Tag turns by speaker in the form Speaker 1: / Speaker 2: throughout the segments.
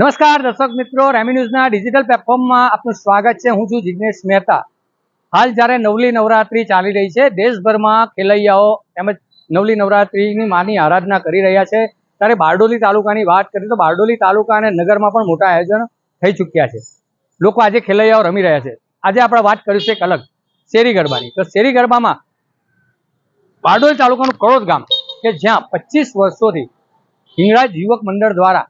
Speaker 1: નમસ્કાર, દર્શક મિત્રો. રેમી ન્યૂઝના ડિજિટલ પ્લેટફોર્મમાં આપનું સ્વાગત છે. હું છું જિજ્ઞેશ મહેતા. હાલ જ્યારે નવલી નવરાત્રી ચાલી રહી છે, દેશભરમાં ખેલૈયાઓ તેમજ નવલી નવરાત્રીની માની આરાધના કરી રહ્યા છે. ત્યારે બારડોલી તાલુકાની વાત કરીએ તો બારડોલી તાલુકા અને નગરમાં પણ મોટા આયોજન થઈ ચૂક્યા છે. લોકો આજે ખેલૈયાઓ રમી રહ્યા છે. આજે આપણે વાત કરીશું એક અલગ, શેરી ગરબાની. તો શેરી ગરબામાં બારડોલી તાલુકાનું કડોદ ગામ, કે જ્યાં પચીસ વર્ષોથી હિંગળાજ યુવક મંડળ દ્વારા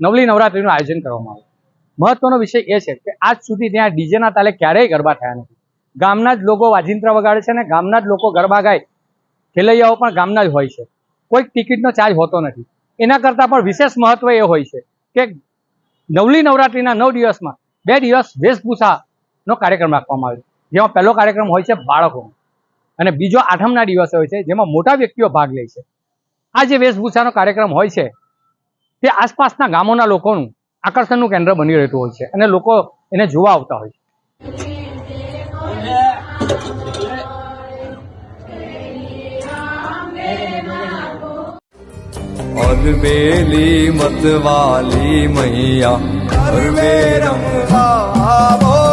Speaker 1: નવલી નવરાત્રીનું આયોજન કરવામાં આવ્યું. મહત્વનો વિષય એ છે કે આજ સુધી ત્યાં ડીજેના તાલે ક્યારેય ગરબા થયા નથી. ગામના જ લોકો વાજિંત્રા વગાડે છે અને ગામના જ લોકો ગરબા ગાય. ખેલૈયાઓ પણ ગામના જ હોય છે. કોઈ ટિકિટનો ચાર્જ હોતો નથી. એના કરતાં પણ વિશેષ મહત્વ એ હોય છે કે નવલી નવરાત્રીના નવ દિવસમાં બે દિવસ વેશભૂષાનો કાર્યક્રમ રાખવામાં આવ્યો. જેમાં પહેલો કાર્યક્રમ હોય છે બાળકોનો. અને બીજો આઠમના દિવસે હોય છે જેમાં મોટા વ્યક્તિઓ ભાગ લે છે. આ જે વેશભૂષાનો કાર્યક્રમ હોય છે તે આસપાસના ગામોના લોકોનું આકર્ષણનું કેન્દ્ર બની રહેતું હોય છે અને લોકો એને જોવા આવતા હોય છે
Speaker 2: और बेली मत वाली मैया और मेरम आवो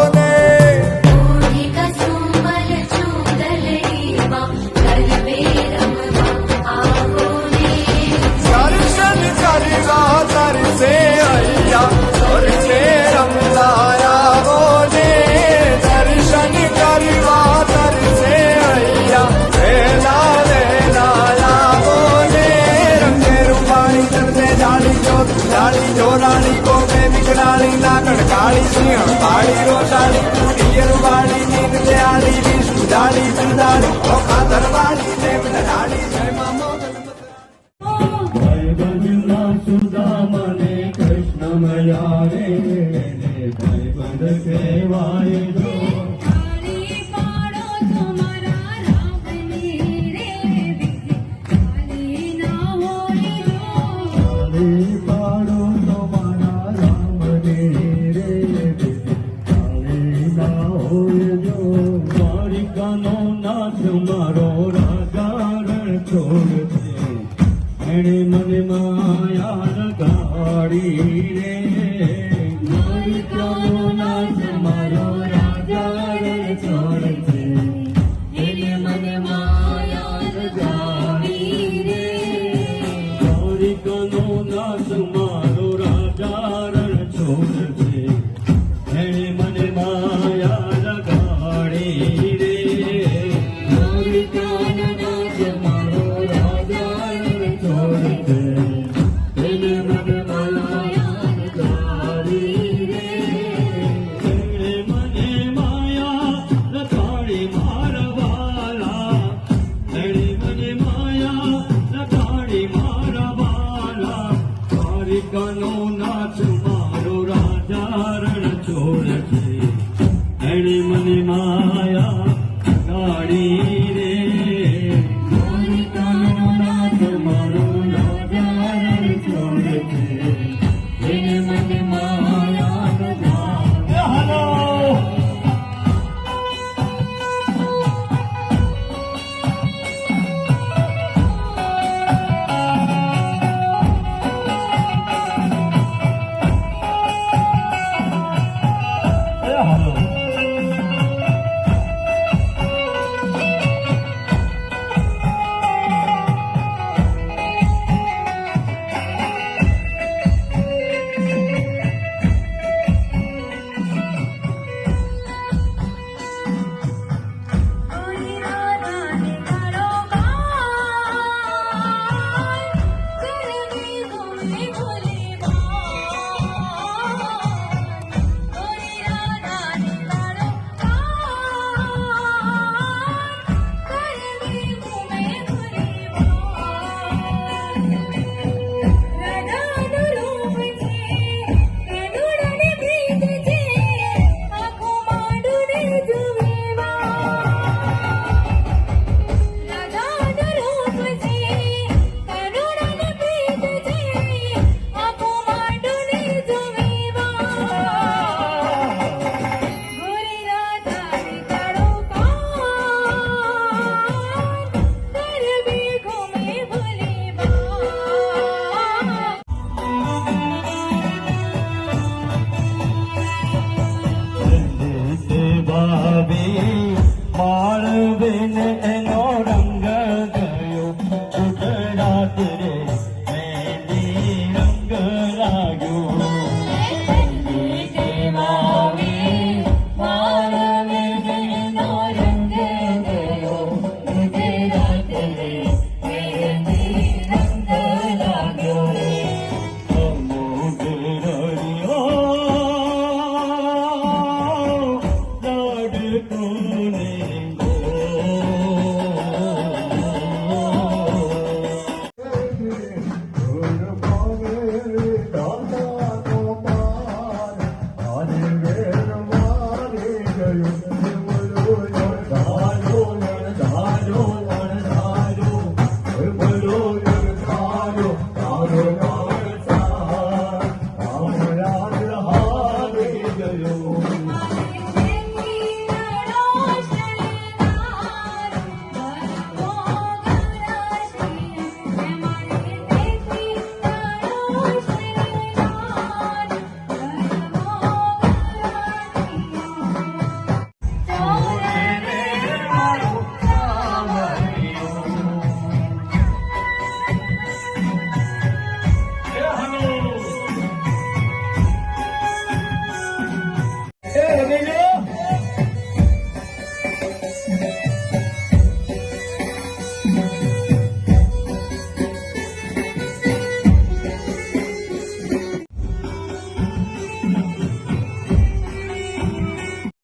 Speaker 2: કાળી જોરાણી કોમે વિગડાળી લાગણ કાળી, સિંહ કાળી રોટાળી પિયર વાળી નીંદ દયાળી વિષ્ણુ દાળી ચંદાળી ઓખા દરવાળી દેવ દરાળી જય
Speaker 3: મામો. મારો ગારણ રણ છોડ છે એણે મને માયા લગાડી રે. Yeah.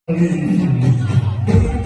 Speaker 3: Thank you.